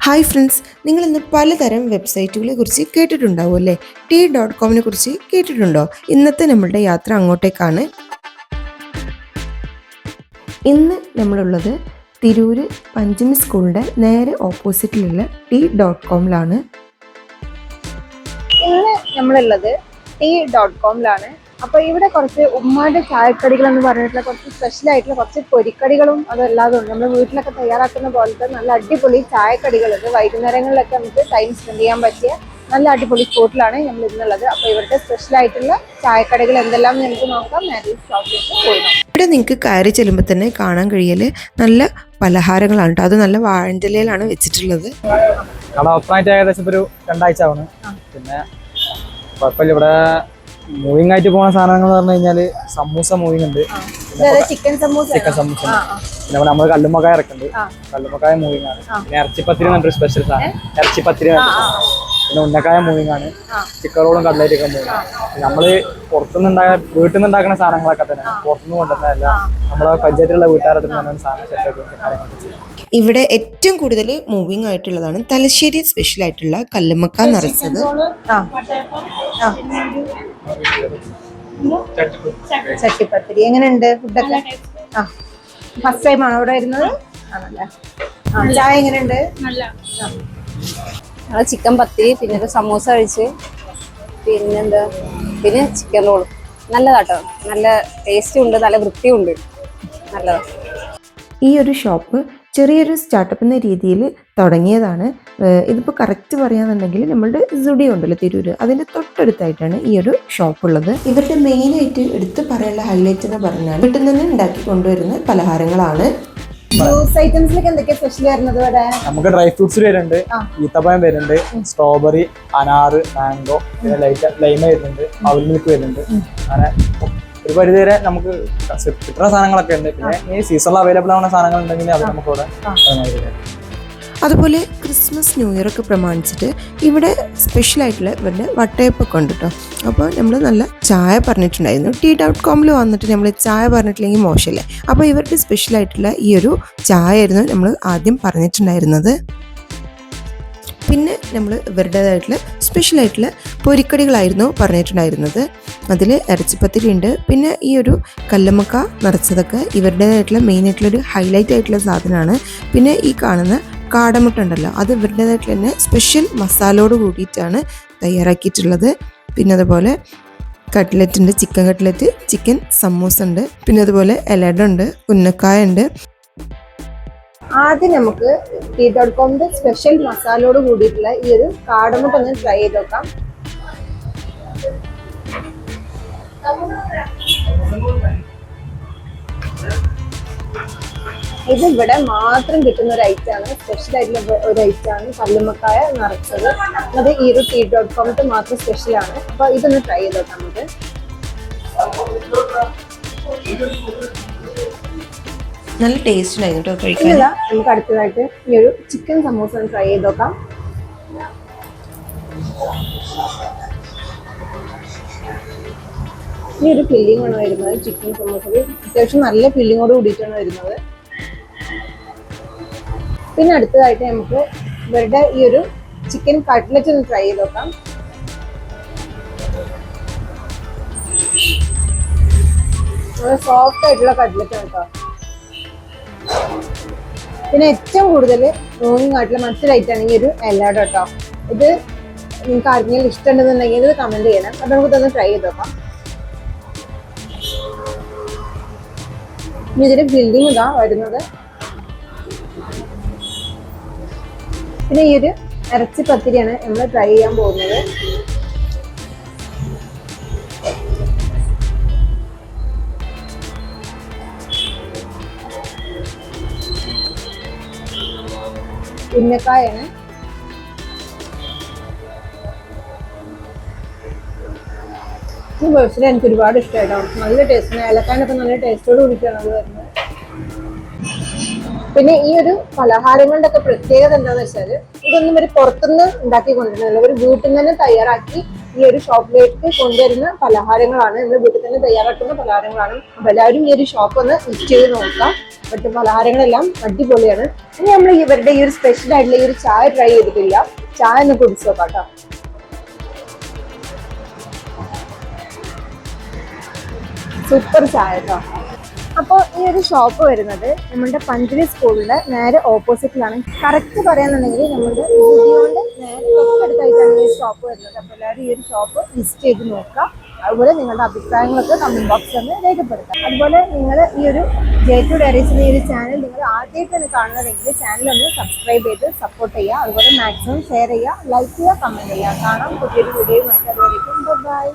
Hi friends നിങ്ങൾ ഇന്ന് പലതരം വെബ്സൈറ്റുകളെ കുറിച്ച് കേട്ടിട്ടുണ്ടാവും അല്ലേ? ടി ഡോട്ട് കോമിനെ കുറിച്ച് കേട്ടിട്ടുണ്ടോ? ഇന്നത്തെ നമ്മളുടെ യാത്ര അങ്ങോട്ടേക്കാണ്. ഇന്ന് നമ്മളുള്ളത് തിരൂര് പഞ്ചമി സ്കൂളിന്റെ നേരെ ഓപ്പോസിറ്റിലുള്ള ടി ഡോട്ട് കോമിലാണ് ഇന്ന് നമ്മളുള്ളത് ടി ഡോട്ട് കോമിലാണ് അപ്പൊ ഇവിടെ കുറച്ച് ഉമ്മാന്റെ ചായക്കടികൾ എന്ന് പറഞ്ഞിട്ടുള്ള കുറച്ച് സ്പെഷ്യൽ ആയിട്ടുള്ള കുറച്ച് പൊരിക്കടികളും അതല്ലാതെ ഉണ്ട്. നമ്മൾ വീട്ടിലൊക്കെ തയ്യാറാക്കുന്ന പോലത്തെ നല്ല അടിപൊളി ചായക്കടികളുണ്ട് വൈകുന്നേരങ്ങളിലൊക്കെ നമുക്ക് ടൈം സ്പെൻഡ് ചെയ്യാൻ പറ്റിയ നല്ല അടിപൊളി സ്പോട്ടിലാണ് നമ്മൾ ഇന്നുള്ളത്. അപ്പൊ ഇവരുടെ സ്പെഷ്യൽ ആയിട്ടുള്ള ചായക്കടികൾ എന്തെല്ലാം നമുക്ക് നോക്കാം. മാരേജ് ഷോപ്പിലേക്ക് പോകാം ഇവിടെ നിങ്ങൾക്ക് കയറി ചെല്ലുമ്പോൾ തന്നെ കാണാൻ കഴിയൽ നല്ല പലഹാരങ്ങളാണ് കേട്ടോ അത് നല്ല വാഴന്റെലയിലാണ് വെച്ചിട്ടുള്ളത്. കട ഓപ്പണായിട്ട് ഏകദേശം ഒരു രണ്ടാഴ്ച ആവണ് പിന്നെ കുഴപ്പമില്ല. ഇവിടെ മൂവിങ് ആയിട്ട് പോകുന്ന സാധനങ്ങൾ എന്ന് പറഞ്ഞു കഴിഞ്ഞാൽ സമൂസ മൂവിങ് ഉണ്ട്. ചിക്കൻ സമൂസ. ചിക്കൻ സമൂസ. പിന്നെ നമ്മൾ കല്ലുമ്മക്കായ ഇറക്കുന്നുണ്ട്. കല്ലുമ്മക്കായ മൂവിങ് ആണ്. പിന്നെ ഇറച്ചിപ്പത്തിരി എന്നൊരു സ്പെഷ്യൽ സാധനം. ഇറച്ചിപ്പത്തിരി. പിന്നെ ഉന്നക്കായ മൂവിങ് ആണ്. ആ. ചിക്കൻ റോളും കടലേറ്റ് ഒക്കെ മൂവിങ് നമ്മൾ പുറത്തുനിന്ന് ഉണ്ടായ വീട്ടിൽ നിന്ന് ഉണ്ടാക്കുന്ന സാധനങ്ങളൊക്കെ തന്നെ പുറത്തുനിന്ന് കൊണ്ടുവന്നതല്ല നമ്മളെ പഞ്ചായത്തിലുള്ള വീട്ടുകാരത്തിൽ നിന്ന് സാധനം സെറ്റ് ആക്കി കാര്യങ്ങളൊക്കെ ചെയ്യും. ഇവിടെ ഏറ്റവും കൂടുതൽ മൂവിങ് ആയിട്ടുള്ളതാണ് തലശ്ശേരി സ്പെഷ്യൽ ആയിട്ടുള്ള കല്ലുമക്ക നിറച്ചത്. ചട്ടിപ്പത്തിരി. എങ്ങനെയുണ്ട് ഫുഡൊക്കെ ആ. ഫസ്റ്റ് ടൈം ആണോ ഇവിടെ വരുന്നത്? ആണല്ലേ? ചായ എങ്ങനെയുണ്ട്? ഞങ്ങൾ ചിക്കൻ പത്തിരി പിന്നെ ഒരു സമൂസ കഴിച്ച് പിന്നെന്താ? പിന്നെ ചിക്കൻ റോൾ നല്ലതാട്ടോ. നല്ല ടേസ്റ്റും ഉണ്ട് നല്ല വൃത്തിയും ഉണ്ട് നല്ലതാ. ഈ ഒരു ഷോപ്പ് ചെറിയൊരു സ്റ്റാർട്ടപ്പ് എന്ന രീതിയിൽ തുടങ്ങിയതാണ്. ഇതിപ്പോൾ കറക്റ്റ് പറയുകയാണെന്നുണ്ടെങ്കിൽ നമ്മളുടെ സുഡിയോ ഉണ്ടല്ലോ തിരൂര്. അതിന്റെ തൊട്ടടുത്തായിട്ടാണ് ഈ ഒരു ഷോപ്പ് ഉള്ളത്. ഇവരുടെ മെയിനായിട്ട് എടുത്ത് പറയാനുള്ള ഹൈലൈറ്റ് എന്ന് പറഞ്ഞാൽ വീട്ടിൽ നിന്ന് ഉണ്ടാക്കി കൊണ്ടുവരുന്ന പലഹാരങ്ങളാണ്. ജ്യൂസ് ഐറ്റംസിലേക്ക് എന്തൊക്കെയാ സ്പെഷ്യൽ വരുന്നത് ഇവിടെ? നമുക്ക് ഡ്രൈ ഫ്രൂട്ട്സ് വരുന്നുണ്ട്. ഈത്തപ്പഴം വരുന്നുണ്ട് സ്ട്രോബെറി അനാറ് മാംഗോ പിന്നെ ലൈറ്റ് ലൈമ വരുന്നുണ്ട് അവൽ മിൽക്ക് വരുന്നുണ്ട്. അങ്ങനെ ഒരു പരിധി വരെ നമുക്ക് കിട്ടുന്ന സാധനങ്ങളൊക്കെ ഉണ്ട്. പിന്നെ ഈ സീസണിൽ അവൈലബിൾ ആവുന്ന സാധനങ്ങൾ ഉണ്ടെങ്കിൽ അത് നമുക്ക് ഇവിടെ അതുപോലെ ക്രിസ്മസ് ന്യൂ ഇയർ ഒക്കെ പ്രമാണിച്ചിട്ട് ഇവിടെ സ്പെഷ്യലായിട്ടുള്ള ഇവരുടെ ഇവരുടെ വട്ടയപ്പൊക്കെ ഉണ്ട് കേട്ടോ അപ്പോൾ നമ്മൾ നല്ല ചായ പറഞ്ഞിട്ടുണ്ടായിരുന്നു. ടി ഡോട്ട് കോമിൽ വന്നിട്ട് നമ്മൾ ചായ പറഞ്ഞിട്ടില്ലെങ്കിൽ മോശമല്ലേ? അപ്പോൾ ഇവരുടെ സ്പെഷ്യലായിട്ടുള്ള ഈ ഒരു ചായ ആയിരുന്നു നമ്മൾ ആദ്യം പറഞ്ഞിട്ടുണ്ടായിരുന്നത്. പിന്നെ നമ്മൾ ഇവരുടേതായിട്ടുള്ള സ്പെഷ്യലായിട്ടുള്ള പൊരിക്കടികളായിരുന്നു പറഞ്ഞിട്ടുണ്ടായിരുന്നത്. അതിൽ ഇറച്ചിപ്പത്തിരി ഉണ്ട് പിന്നെ ഈ ഒരു കല്ലമ്മക്ക നിറച്ചതൊക്കെ ഇവരുടേതായിട്ടുള്ള ഒരു ഹൈലൈറ്റ് ആയിട്ടുള്ള സാധനമാണ്. പിന്നെ ഈ കാണുന്ന കാടമുട്ട ഉണ്ടല്ലോ അത് ഇവരുടേതായിട്ടുള്ള തന്നെ സ്പെഷ്യൽ മസാലയോട് കൂടിയിട്ടാണ് തയ്യാറാക്കിയിട്ടുള്ളത്. പിന്നെ അതുപോലെ കട്ട്ലറ്റ് ഉണ്ട് ചിക്കൻ കട്ട്ലറ്റ് ചിക്കൻ സമൂസ ഉണ്ട്. പിന്നെ അതുപോലെ എലഡ ഉണ്ട് ഉന്നക്കായ ഉണ്ട്. ആദ്യം നമുക്ക് ടീ ഡോട്ട് സ്പെഷ്യൽ മസാലയോട് കൂടിയിട്ടുള്ള ഈ ഒരു കാടമുട്ട ഒന്ന് ട്രൈ ചെയ്ത് നോക്കാം. ഇത് ഇവിടെ മാത്രം കിട്ടുന്ന ഒരു ഐറ്റം ആണ്. സ്പെഷ്യൽ ആയിട്ടുള്ള ഒരു ഐറ്റം ആണ് കല്ലുമ്മക്കായ നിറച്ചത്. അത് ഈ ഒരു ടീ ഡോട്ട് കോമിട്ട് മാത്രം സ്പെഷ്യൽ ആണ്. അപ്പൊ ഇതൊന്ന് ട്രൈ ചെയ്ത് നോക്കാം നമുക്ക്. നല്ല ടേസ്റ്റ് ആയിരുന്നു കഴിക്കാൻ. നമുക്ക് അടുത്തതായിട്ട് ഈ ഒരു ചിക്കൻ സമൂസ ഒന്ന് ട്രൈ ചെയ്ത് നോക്കാം. ഈ ഒരു ഫില്ലിംഗ് ആണ് വരുന്നത് ചിക്കൻ സമൂസയിൽ അത്യാവശ്യം നല്ല ഫില്ലിങ്ങോട് കൂടിയിട്ടാണ് വരുന്നത്. പിന്നെ അടുത്തതായിട്ട് നമുക്ക് ഇവരുടെ ഈ ഒരു ചിക്കൻ കട്ട്ലറ്റ് ഒന്ന് ട്രൈ ചെയ്ത് നോക്കാം. സോഫ്റ്റ് ആയിട്ടുള്ള കട്ട്ലറ്റ് ആണ് കേട്ടോ പിന്നെ ഏറ്റവും കൂടുതൽ മൂവിങ് ആയിട്ടുള്ള മറ്റൊരു ഐറ്റം ആണെങ്കിൽ ഒരു എല്ലാടോ കേട്ടോ ഇത് നിങ്ങൾക്ക് ആർക്കെങ്കിലും ഇഷ്ടമുണ്ടെന്നുണ്ടെങ്കിൽ ഇത് കമന്റ് ചെയ്യണം. അപ്പം നമുക്ക് ഇതൊന്ന് ട്രൈ ചെയ്ത് നോക്കാം. ഇതിന്റെ ബിൽഡിംഗ് ഇതാ വരുന്നത്. പിന്നെ ഈ ഒരു ഇറച്ചി പത്തിരിയാണ് നമ്മൾ ട്രൈ ചെയ്യാൻ പോകുന്നത്. ഉന്നക്കായാണ്. ഈ പേഴ്സണലി എനിക്ക് ഒരുപാട് ഇഷ്ടമായിട്ടോ നല്ല ടേസ്റ്റ് ഏലക്കാനൊക്കെ നല്ല ടേസ്റ്റോട് കൂടിയിട്ടാണ് അത് വരുന്നത്. പിന്നെ ഈ ഒരു പലഹാരങ്ങളുടെ ഒക്കെ പ്രത്യേകത എന്താണെന്ന് വെച്ചാൽ ഇതൊന്നും ഒരു പുറത്തുനിന്ന് ഉണ്ടാക്കി കൊണ്ടുവരുന്നില്ല. ഒരു വീട്ടിൽ നിന്ന് തയ്യാറാക്കി ഈ ഒരു ഷോപ്പിലേക്ക് കൊണ്ടുവരുന്ന പലഹാരങ്ങളാണ്. നമ്മൾ വീട്ടിൽ തന്നെ തയ്യാറാക്കുന്ന പലഹാരങ്ങളാണ്. അപ്പൊ എല്ലാവരും ഈ ഒരു ഷോപ്പ് ഒന്ന് വിസിറ്റ് ചെയ്ത് നോക്കാം. ഇവിടുത്തെ പലഹാരങ്ങളെല്ലാം അടിപൊളിയാണ്. ഇനി നമ്മൾ ഇവരുടെ ഈ ഒരു സ്പെഷ്യൽ ആയിട്ടുള്ള ഈ ഒരു ചായ ട്രൈ ചെയ്തിട്ടില്ല. ചായ ഒന്ന് കുടിച്ചു നോക്കാം കേട്ടോ സൂപ്പർ ചായ കേട്ടോ അപ്പോൾ ഈ ഒരു ഷോപ്പ് വരുന്നത് നമ്മുടെ പഞ്ചിരി സ്കൂളിന്റെ നേരെ ഓപ്പോസിറ്റിലാണ് കറക്റ്റ് പറയാന്നുണ്ടെങ്കിൽ നമ്മുടെ ലുധിയോന്റെ നേരെ തൊട്ടടുത്തായിട്ടാണ് ഈ ഷോപ്പ് വരുന്നത്. അപ്പോൾ എല്ലാവരും ഈ ഒരു ഷോപ്പ് വിസിറ്റ് ചെയ്ത് നോക്കാം അതുപോലെ നിങ്ങളുടെ അഭിപ്രായങ്ങളൊക്കെ കമന്റ് ബോക്സിൽ ഒന്ന് രേഖപ്പെടുത്താം അതുപോലെ നിങ്ങൾ ഈ ഒരു ജെ ടു ഡയറീസിന്റെ ഈ ഒരു ചാനൽ നിങ്ങൾ ആദ്യമായിട്ടാണ് കാണുന്നതെങ്കിൽ ചാനൽ ഒന്ന് സബ്സ്ക്രൈബ് ചെയ്ത് സപ്പോർട്ട് ചെയ്യുക. അതുപോലെ മാക്സിമം ഷെയർ ചെയ്യുക ലൈക്ക് ചെയ്യുക കമന്റ് ചെയ്യുക. കാണാം പുതിയൊരു വീഡിയോയുമായിട്ട് അതുവരെയും ബൈ